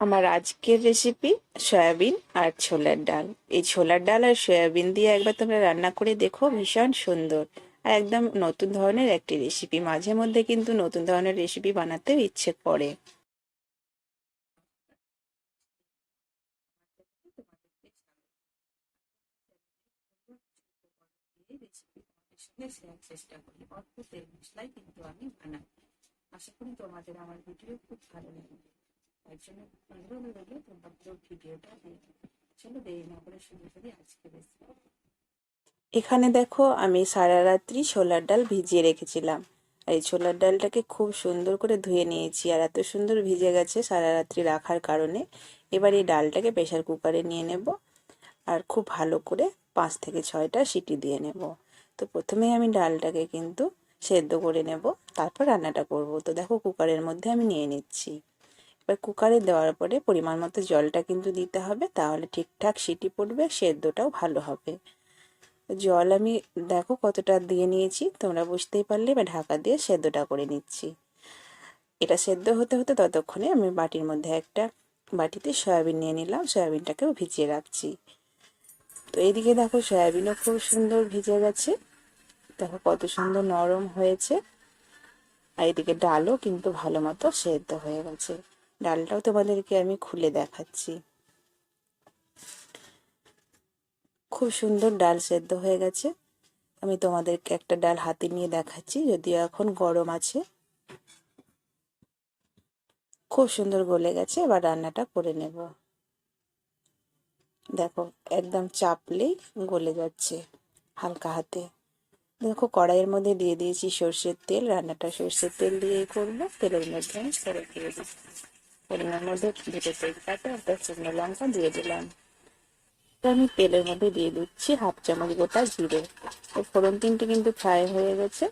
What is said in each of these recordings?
আমার আজকের recipe soybean আর ছোলার ডাল। এই ছোলার ডাল আর সয়াবিন দিয়ে একবার তোমরা রান্না করে দেখো, ভীষণ সুন্দর। আর একদম নতুন ধরনের একটি রেসিপি মাঝে মধ্যে কিন্তু নতুন ধরনের রেসিপি বানাতে ইচ্ছে করে। চেষ্টা করি অল্প তেল মশলাই কিন্তু আমি বানাই আশা করি তোমাদের আমার ভিডিও খুব ভালো লাগবে তার জন্য রইল তোমরা পুরো ভিডিওটা চলো দেরি না করে শুরু করি আজকে রেসিপি এখানে দেখো, আমি সারা রাত্রি ছোলার ডাল ভিজিয়ে রেখেছিলাম। আর এই ছোলার ডালটাকে খুব সুন্দর করে ধুয়ে নিয়েছি, আর এত সুন্দর ভিজে গেছে সারা রাত্রি রাখার কারণে। এবার এই ডালটাকে প্রেশার কুকারে নিয়ে নেব, আর খুব ভালো করে পাঁচ থেকে ছয়টা সিটি দিয়ে নেব। তো প্রথমেই আমি ডালটাকে কিন্তু সেদ্ধ করে নেব, তারপর রান্নাটা করব। তো দেখো, কুকারের মধ্যে আমি নিয়ে নিচ্ছি। এবার কুকারে দেওয়ার পরে পরিমাণ মতো জলটা কিন্তু দিতে হবে, তাহলে ঠিকঠাক সিটি পড়বে, সেদ্ধটাও ভালো হবে। জল আমি দেখো কতটা দিয়ে নিয়েছি, তোমরা বুঝতেই পারলে, এবার ঢাকা দিয়ে সেদ্ধটা করে নিচ্ছি। এটা সেদ্ধ হতে হতে ততক্ষণে আমি বাটির মধ্যে একটা বাটিতে সয়াবিন নিয়ে নিলাম, সয়াবিনটাকেও ভিজিয়ে রাখছি। তো এইদিকে দেখো সয়াবিনও খুব সুন্দর ভিজে গেছে, দেখো কত সুন্দর নরম হয়েছে, আর এদিকে ডালও কিন্তু ভালো মতো সেদ্ধ হয়ে গেছে। ডালটাও তোমাদেরকে আমি খুলে দেখাচ্ছি। খুব সুন্দর ডাল সেদ্ধ হয়ে গেছে। আমি তোমাদেরকে একটা ডাল হাতে নিয়ে দেখাচ্ছি, যদিও এখন গরম আছে। খুব সুন্দর গলে গেছে, এবার রান্নাটা করে নেব। দেখো, একদম চাপলেই গলে যাচ্ছে হালকা হাতে। দেখো, কড়াইয়ের মধ্যে দিয়ে দিয়েছি সর্ষের তেল, রান্নাটা সর্ষের তেল দিয়েই করব, তেলের মধ্যে আমি সরে দিয়ে দিই তেলের মধ্যে দুটো তেজপাতা একটা শুকনো লঙ্কা দিয়ে দিলাম। আমি তেলের মধ্যে দিয়ে দিচ্ছি হাফ চামচ গোটা জিরে। এই ফোড়ন তিনটি কিন্তু ফ্রাই হয়ে গেছে।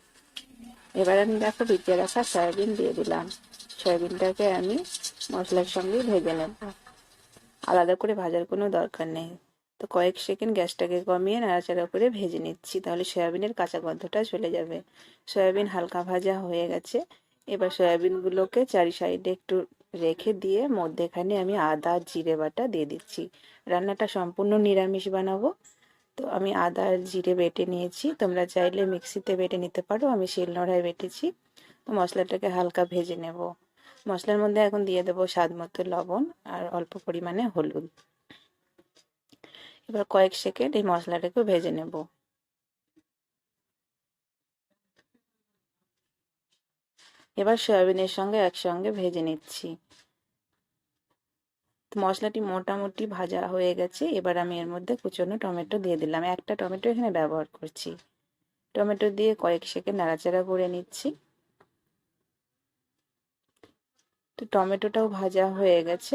এবার আমি দেখো ভিজিয়ে রাখা সয়াবিন দিয়ে দিলাম। সয়াবিনটাকে আমি মশলার সঙ্গে ভেজে নেব। আলাদা করে ভাজার কোনো দরকার নেই। তো কয়েক সেকেন্ড গ্যাসটাকে কমিয়ে নাড়াচাড়া করে ভেজে নিচ্ছি, তাহলে সয়াবিনের কাঁচা গন্ধটা চলে যাবে। সয়াবিন হালকা ভাজা হয়ে গেছে। এবার সয়াবিনগুলোকে চারি সাইডে একটু রেখে দিয়ে মধ্যেখানে আমি আদা, জিরে বাটা দিয়ে দিচ্ছি। রান্নাটা সম্পূর্ণ নিরামিষ বানাবো। তো আমি আদা আর জিরে বেটে নিয়েছি। তোমরা চাইলে মিক্সিতে বেটে নিতে পারো। আমি শিল শিলনোড়ায় বেটেছি। তো মশলাটাকে হালকা ভেজে নেব। মশলার মধ্যে এখন দিয়ে দেবো স্বাদ মতো লবণ আর অল্প পরিমাণে হলুদ। এবার কয়েক সেকেন্ড এই মশলাটাকে ভেজে নেব। এবার সয়াবিনের সঙ্গে একসঙ্গে ভেজে নিচ্ছি। মশলাটি মোটামুটি ভাজা হয়ে গেছে, এবার আমি এর মধ্যে কুচনো টমেটো দিয়ে দিলাম। একটা টমেটো এখানে ব্যবহার করছি। টমেটো দিয়ে কয়েক সেকেন্ড নাড়াচাড়া করে নিচ্ছি। তো টমেটোটাও ভাজা হয়ে গেছে।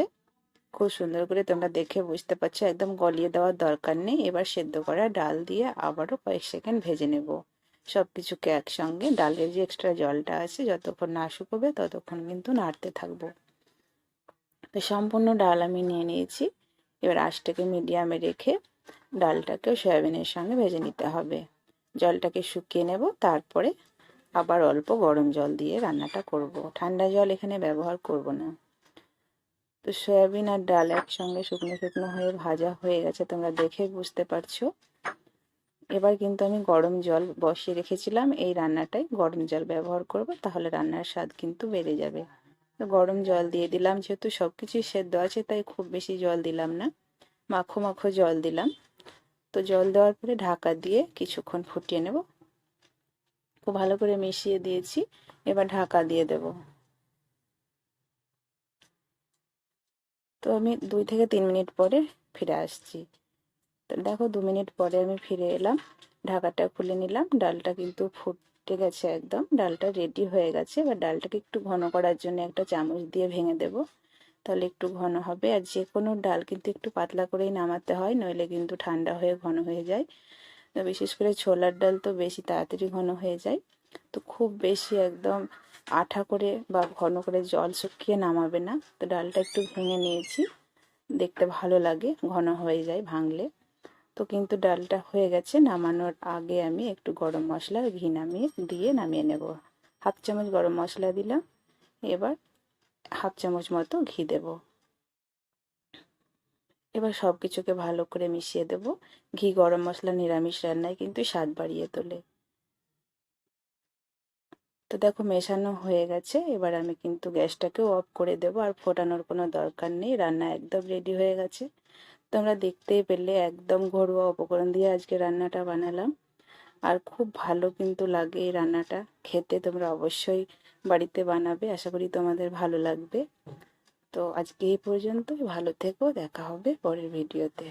খুব সুন্দর করে তোমরা দেখে বুঝতে পারছ, একদম গলিয়ে দেওয়ার দরকার নেই। এবার সেদ্ধ করা ডাল দিয়ে আবারও কয়েক সেকেন্ড ভেজে নেব। সব কিছুকে একসঙ্গে, ডালের যে এক্সট্রা জলটা আছে যতক্ষণ না শুকোবে ততক্ষণ কিন্তু নাড়তে থাকব। তো সম্পূর্ণ ডাল আমি নিয়ে নিয়েছি। এবার আঁশটাকে মিডিয়ামে রেখে ডালটাকেও সয়াবিনের সঙ্গে ভেজে নিতে হবে। জলটাকে শুকিয়ে নেব, তারপরে আবার অল্প গরম জল দিয়ে রান্নাটা করব। ঠান্ডা জল এখানে ব্যবহার করব না। তো সয়াবিন আর ডাল একসঙ্গে শুকনো শুকনো হয়ে ভাজা হয়ে গেছে, তোমরা দেখে বুঝতে পারছ। এবার কিন্তু আমি গরম জল বসিয়ে রেখেছিলাম। এই রান্নাটাই গরম জল ব্যবহার করব, তাহলে রান্নার স্বাদ কিন্তু বেড়ে যাবে। তো গরম জল দিয়ে দিলাম, যেহেতু সব কিছুই সেদ্ধ আছে, তাই খুব বেশি জল দিলাম না। মাখো মাখো জল দিলাম। তো জল দেওয়ার পরে ঢাকা দিয়ে কিছুক্ষণ ফুটিয়ে নেব। খুব ভালো করে মিশিয়ে দিয়েছি, এবার ঢাকা দিয়ে দেব। তো আমি দুই থেকে তিন মিনিট পরে ফিরে আসছি। দেখো দু মিনিট পরে আমি ফিরে এলাম, ঢাকাটা খুলে নিলাম, ডালটা কিন্তু ফুটে গেছে একদম, ডালটা রেডি হয়ে গেছে। এবার ডালটাকে একটু ঘন করার জন্য একটা চামচ দিয়ে ভেঙে দেব, তাহলে একটু ঘন হবে। আর যে কোনো ডাল কিন্তু একটু পাতলা করেই নামাতে হয়, নইলে কিন্তু ঠান্ডা হয়ে ঘন হয়ে যায়। বিশেষ করে ছোলার ডাল তো বেশি তাড়াতাড়ি ঘন হয়ে যায়। তো খুব বেশি একদম আঠা করে বা ঘন করে জল শুকিয়ে নামাবে না। তো ডালটা একটু ভেঙে নিয়েছি, দেখতে ভালো লাগে, ঘন হয়ে যায় ভাঙলে। তো কিন্তু ডালটা হয়ে গেছে। নামানোর আগে আমি একটু গরম মশলা ঘি নামিয়ে দিয়ে নামিয়ে নেব। হাফ চামচ গরম মশলা দিলাম। এবার হাফ চামচ মতো ঘি দেবো। এবার সব কিছুকে ভালো করে মিশিয়ে দেব। ঘি গরম মশলা নিরামিষ রান্নায় কিন্তু স্বাদ বাড়িয়ে তোলে। তো দেখো মেশানো হয়ে গেছে। এবার আমি কিন্তু গ্যাসটাকেও অফ করে দেব। আর ফোটানোর কোনো দরকার নেই। রান্না একদম রেডি হয়ে গেছে। তোমরা দেখতেই পেলে একদম ঘরোয়া উপকরণ দিয়ে আজকে রান্নাটা বানালাম। আর খুব ভালো কিন্তু লাগে এই রান্নাটা। খেতে তোমরা অবশ্যই বাড়িতে বানাবে। আশা করি তোমাদের ভালো লাগবে। তো আজকে এই পর্যন্ত ভালো থেকো। দেখা হবে পরের ভিডিওতে।